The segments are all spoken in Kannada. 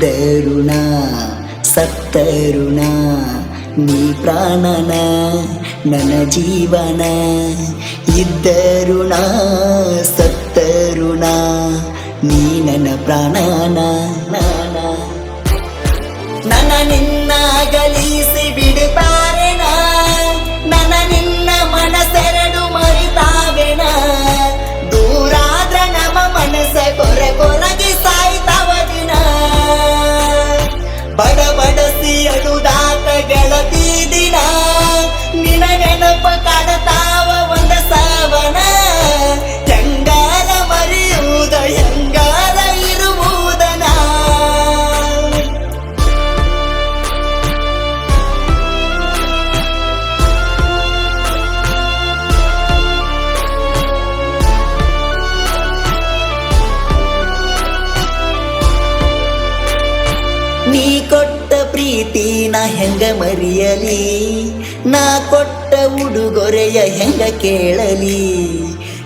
ఇద్దరునా సత్తరునా నీ ప్రాణన నన జీవన ఇద్దరునా సత్తరునా నీ నన ప్రాణనా ಪ್ರೀತಿನ ಹೆಂಗ ಮರಿಯಲಿ? ನಾ ಕೊಟ್ಟ ಉಡುಗೊರೆಯ ಹೆಂಗ ಕೇಳಲಿ?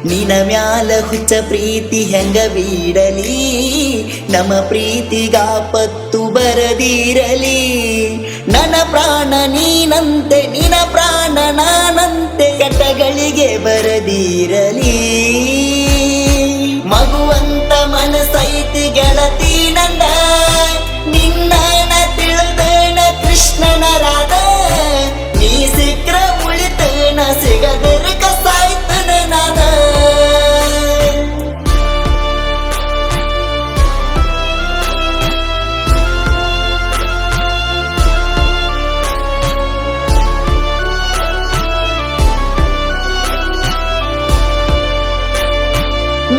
ನಿನ ಮ್ಯಾಲ ಹುಚ್ಚ ಪ್ರೀತಿ ಹೆಂಗ ಬೀಡಲಿ? ನಮ್ಮ ಪ್ರೀತಿಗಾಪತ್ತು ಬರದಿರಲಿ? ನನ್ನ ಪ್ರಾಣ ನೀನಂತೆ ನಿನ ಪ್ರಾಣ ನಾನಂತೆ ಕಟಗಳಿಗೆ ಬರದಿರಲಿ? ಮಗುವಂತ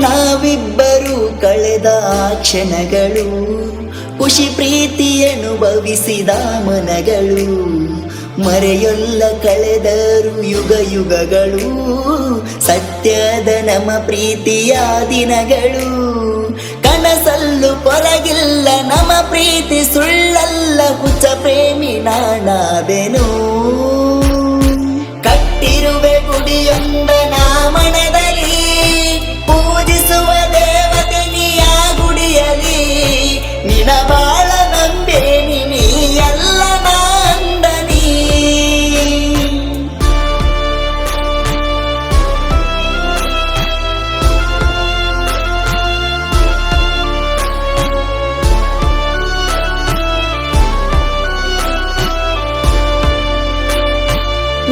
ನಾವಿಬ್ಬರು ಕಳೆದ ಕ್ಷಣಗಳು, ಖುಷಿ ಪ್ರೀತಿ ಅನುಭವಿಸಿದ ಮನಗಳು, ಮರೆಯೊಲ್ಲ ಕಳೆದರು ಯುಗ ಯುಗಗಳು, ಸತ್ಯದ ನಮ್ಮ ಪ್ರೀತಿಯ ದಿನಗಳು. ಕನಸಲ್ಲು ಪೊರಗಿಲ್ಲ ನಮ್ಮ ಪ್ರೀತಿ, ಸುಳ್ಳಲ್ಲ ಹುಚ್ಚ ಪ್ರೇಮಿ ನಾನಾದೆನು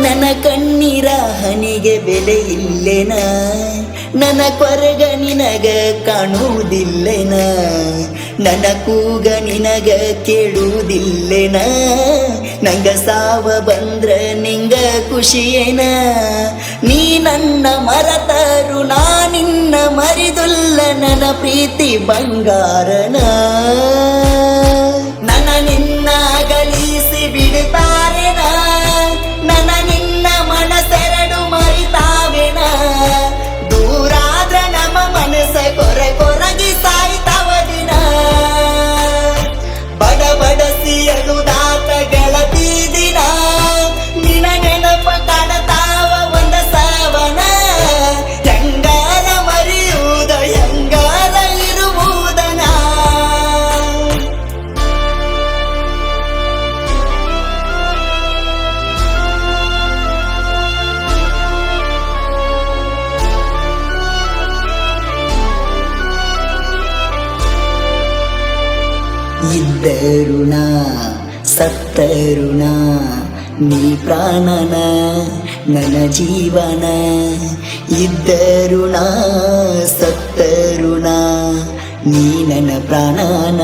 ನನ್ನ ಕಣ್ಣೀರ ಹನಿಗೆ ಬೆಲೆ ಇಲ್ಲೆನ? ನನ್ನ ಕೊರಗ ನಿನಗ ಕಾಣುವುದಿಲ್ಲೆನ? ನನ್ನ ಕೂಗ ನಿನಗ ಕೇಳುವುದಿಲ್ಲೆನ? ನಂಗ ಸಾವ ಬಂದ್ರ ನಿಂಗ ಖುಷಿಯೇನ? ನೀ ನನ್ನ ಮರತರು, ನಾ ನಿನ್ನ ಮರಿದುಲ್ಲ, ನನ್ನ ಪ್ರೀತಿ ಬಂಗಾರನ? ಇದ್ದರುಣ ಸತ್ತರುಣ ನೀ ಪ್ರಾಣನ ನನ್ನ ಜೀವನ ಇದ್ದರುಣ ಸತ್ತರುಣ ನೀ ನನ್ನ ಪ್ರಾಣನ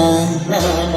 ನಾನ